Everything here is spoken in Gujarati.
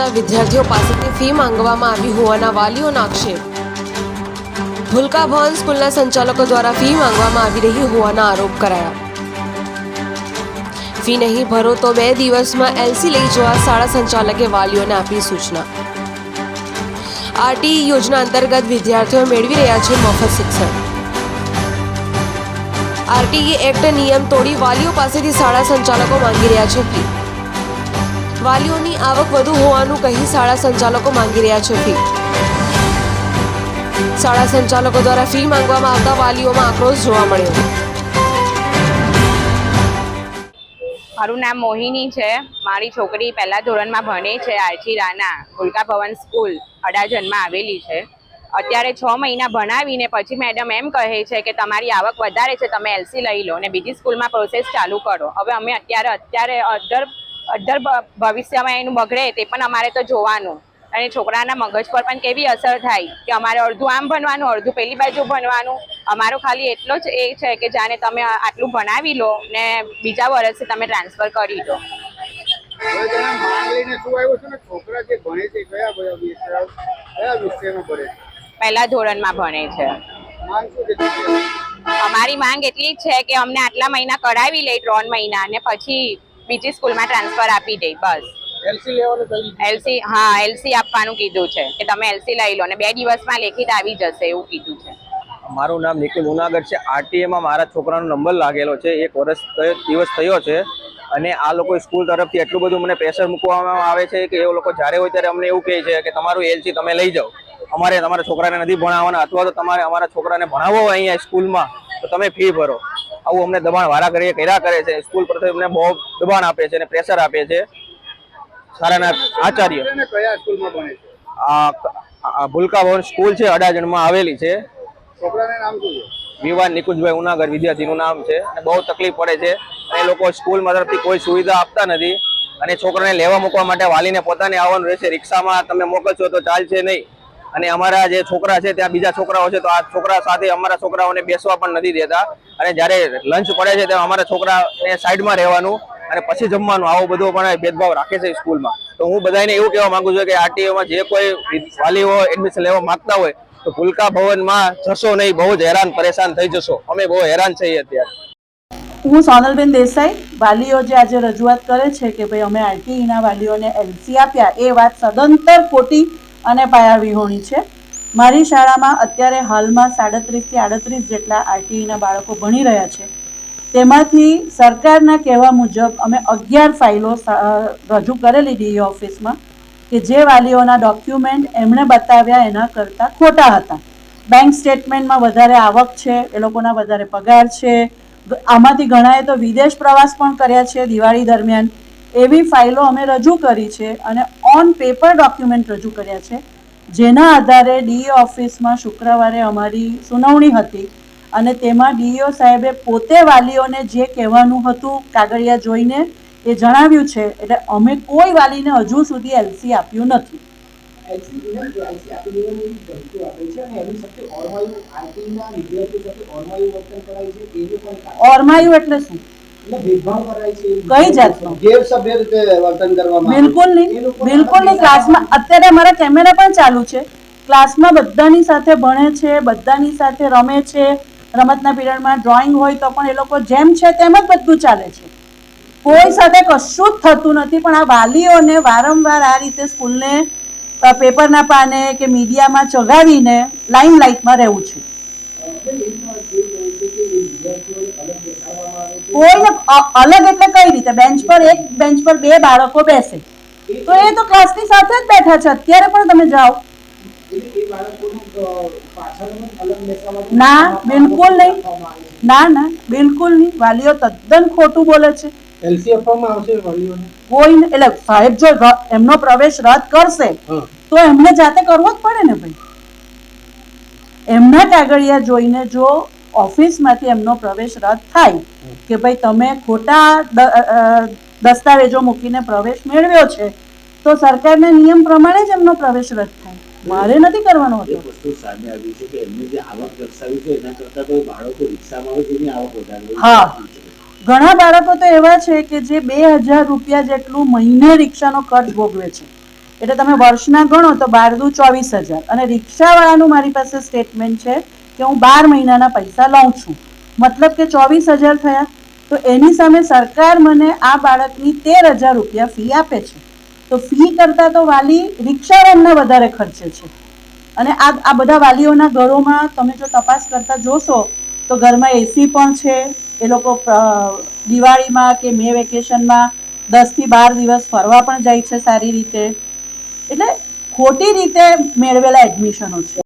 ભણતા વિદ્યાર્થીઓ પાસેથી ફી માંગવામાં આવી હોવાના વાલીઓના આક્ષેપ. ભૂલકા ભવન સ્કૂલના સંચાલકો દ્વારા ફી માંગવામાં આવી રહી હોવાના આરોપ કરાયા. ફી નહીં ભરો તો બે દિવસમાં એલસી લઈ જવા શાળા સંચાલકે વાલીઓને આપી સૂચના. આરટી યોજના અંતર્ગત વિદ્યાર્થીઓ મેળવી રહ્યા છે મફત શિક્ષણ. આરટીઈ એક્ટ નિયમ તોડી વાલીઓ પાસેથી શાળા સંચાલકો માંગી રહ્યા છે ફી. વાલીઓની આવક વધુ હોવાનું કહી શાળા સંચાલકો માંગી રહ્યા છે ફી. શાળા સંચાલકો દ્વારા ફી માંગવામાં આવતા વાલીઓમાં આક્રોશ જોવા મળ્યો. મારું નામ મોહિની છે. મારી છોકરી પહેલા ધોરણમાં ભણે છે આરજી રાના. ભૂલકા ભવન સ્કૂલ અડાજનમાં આવેલી છે. અત્યારે છ મહિના ભણાવીને પછી મેડમ એમ કહે છે કે તમારી આવક વધારે છે, તમે એલસી લઈ લો અને બીજી સ્કૂલમાં પ્રોસેસ ચાલુ કરો. હવે અમે અત્યારે અત્યારે અધર અધર ભવિષ્યમાં એનું બગડે તે પણ અમારે તો જોવાનું. અને છોકરાના મગજ પર પણ કેવી અસર થાય કે અમારે અડધું આમ ભણવાનું અડધું પેલી બાજુ ભણવાનું. અમારો ખાલી એટલો જ એ છે કે જાણે તમે આટલું ભણાવી લો ને બીજા વર્ષે તમે ટ્રાન્સફર કરી દો. છે પહેલા ધોરણમાં ભણે છે? અમારી માંગ એટલી જ છે કે અમને આટલા મહિના કરાવી લે ત્રણ મહિના અને પછી બીજી સ્કૂલમાં ટ્રાન્સફર આપી દે બસ. એલસી લેવાનું કહી એલસી હા એલસી આપવાનું કીધું છે કે તમે એલસી લઈ લો અને બે દિવસમાં લેખિત આવી જશે એવું કીધું છે. મારું નામ નિખિલ ઉનાગર છે. આરટીએમાં મારા છોકરાનો નંબર લાગેલો છે. એક વર્ષ દિવસ થયો છે અને આ લોકો સ્કૂલ તરફથી એટલું બધું મને પ્રેશર મૂકવામાં આવે છે કે એ લોકો જ્યારે હોય ત્યારે અમને એવું કહે છે કે તમારું એલસી તમે લઈ જાઓ. અમારે તમારા છોકરાને નથી ભણાવવાના અથવા તો તમારે અમારા છોકરાને ભણાવો અહીંયા સ્કૂલમાં તો તમે ફી ભરો. આવું અમને દબાણ વારા કરીએ કર્યા કરે છે. સ્કૂલ પર અમને બહુ દબાણ આપે છે અને પ્રેશર આપે છે. સારાના આચાર્ય. કયા સ્કૂલમાં ભણે છે? આ ભૂલકા ભવન સ્કૂલ છે અડાજણમાં આવેલી છે. છોકરાને નામ શું છે? વિવાન નિકુંજભાઈ ઉનાગર વિદ્યાર્થીનું નામ છે. અને બહુ તકલીફ પડે છે. અને એ લોકો સ્કૂલમાં તરફથી કોઈ સુવિધા આપતા નથી. અને છોકરાને લેવા મૂકવા માટે વાલીને પોતાને આવવાનું રહેશે. રિક્ષામાં તમે મોકલશો તો ચાલશે નહીં. અને અમારા જે છોકરા છે, ત્યાં બીજા છોકરાઓ છે, તો આ છોકરા સાથે અમારા છોકરાઓને બેસવા પણ નથી દેતા. અને જ્યારે લંચ પડે છે, ત્યારે અમારા છોકરાને સાઈડમાં રહેવાનું અને પછી જમવાનું. આવો બધો પણ ભેદભાવ રાખે છે સ્કૂલમાં. તો હું બધાને એવું કહેવા માંગુ છું કે આરટીઓમાં જે કોઈ વાલીઓ એડમિશન લેવા માંગતા હોય, તો ભૂલકા ભવનમાં જશો નહીં. બહુ જ હેરાન, પરેશાન થઈ જશો. અમે બહુ હેરાન છીએ અત્યારે. હું સોનલબેન દેસાઈ. વાલીઓ જે આજે રજૂઆત કરે છે કે ભાઈ અમે આરટીઈના વાલીઓને એલસી આપ્યા, એ વાત સદંતર ખોટી અને પાયાવિહોણી છે. મારી શાળામાં અત્યારે હાલમાં સાડત્રીસથી આડત્રીસ જેટલા આરટીઈના બાળકો ભણી રહ્યા છે. તેમાંથી સરકારના કહેવા મુજબ અમે અગિયાર ફાઇલો રજૂ કરેલી ડીઈ ઓફિસમાં કે જે વાલીઓના ડોક્યુમેન્ટ એમણે બતાવ્યા એના કરતાં ખોટા હતા. બેંક સ્ટેટમેન્ટમાં વધારે આવક છે, એ લોકોના વધારે પગાર છે. આમાંથી ઘણાએ તો વિદેશ પ્રવાસ પણ કર્યા છે દિવાળી દરમિયાન. એવી ફાઇલો અમે રજૂ કરી છે અને ઓન પેપર ડોક્યુમેન્ટ રજૂ કર્યા છે. જેના આધારે ડીઓ ઓફિસમાં શુક્રવારે અમારી સુનાવણી હતી અને તેમાં ડીઈઓ સાહેબે પોતે વાલીઓને જે કહેવાનું હતું કાગળિયા જોઈને એ જણાવ્યું છે એટલે અમે કોઈ વાલીને હજુ સુધી એલસી આપ્યું નથી. ઓરમાયું એટલે શું? એટલે ભેદભાવ કરાય છે. કઈ જાતનો? ગેરસભ્ય રીતે વર્તન કરવામાં બિલકુલ નહીં. બિલકુલ નહીં. ક્લાસમાં અત્યારે અમારા કેમેરા પણ ચાલુ છે. ક્લાસમાં બધાની સાથે ભણે છે બધાની સાથે રમે છે. રમતના પીરિયડમાં ડ્રોઈંગ હોય તો પણ એ લોકો જેમ છે તેમ જ બધું ચાલે છે. કોઈ સાથે કશું જ થતું નથી પણ આ વાલીઓને વારંવાર આ રીતે સ્કૂલને પેપરના પાને કે મીડિયામાં ચગાવીને લાઇમ લાઇટમાં રહેવું છે. અલગ એટલે કઈ રીતે? બેન્ચ પર એક બેન્ચ પર બે બાળકો બેસે. તો એ તો ક્લાસની સાથે જ બેઠા છે. અત્યારે પણ તમે જાઓ. ના, બિલકુલ નહીં. ના ના બિલકુલ નહીં. વાલીઓ તદ્દન ખોટું બોલે છે. એલસી આપવામાં આવશે વાલીઓને? કોઈ એટલે સાહેબ જો એમનો પ્રવેશ રદ કરશે તો એમને જાતે કરવો જ પડે ને ભાઈ. એમના કાગળિયા જોઈને જો ઓફિસમાંથી એમનો પ્રવેશ રદ થાય કે ભાઈ તમે ખોટા દસ્તાવેજો મૂકીને પ્રવેશ મેળવ્યો છે તો સરકારના નિયમ પ્રમાણે જ એમનો પ્રવેશ રદ થાય. મારે નથી કરવાનો હતો વસ્તુ સામે આવી છે કે એમને જે આવક દર્શાવી છે એના કરતા તો બાળકો રિક્ષામાં હોય તેની આવક વધારે હા. ઘણા બાળકો તો એવા છે કે જે બે હજાર રૂપિયા જેટલું મહિને રિક્ષાનો ખર્ચ ભોગવે છે. એટલે તમે વર્ષના ગણો તો બાર દુ ચોવીસ હજાર. અને રિક્ષાવાળાનું મારી પાસે સ્ટેટમેન્ટ છે કે હું બાર મહિનાના પૈસા લઉં છું. મતલબ કે ચોવીસ હજાર થયા. તો એની સામે સરકાર મને આ બાળકની તેર હજાર રૂપિયા ફી આપે છે. તો ફી કરતાં તો વાલી રિક્ષાવાળાને વધારે ખર્ચે છે. અને આ આ બધા વાલીઓના ઘરોમાં તમે જો તપાસ કરતા જોશો, તો ઘરમાં એસી પણ છે. એ લોકો દિવાળીમાં કે મે વેકેશનમાં દસથી બાર દિવસ ફરવા પણ જાય છે સારી રીતે. એટલે ખોટી રીતે મેળવેલા એડમિશનો છે.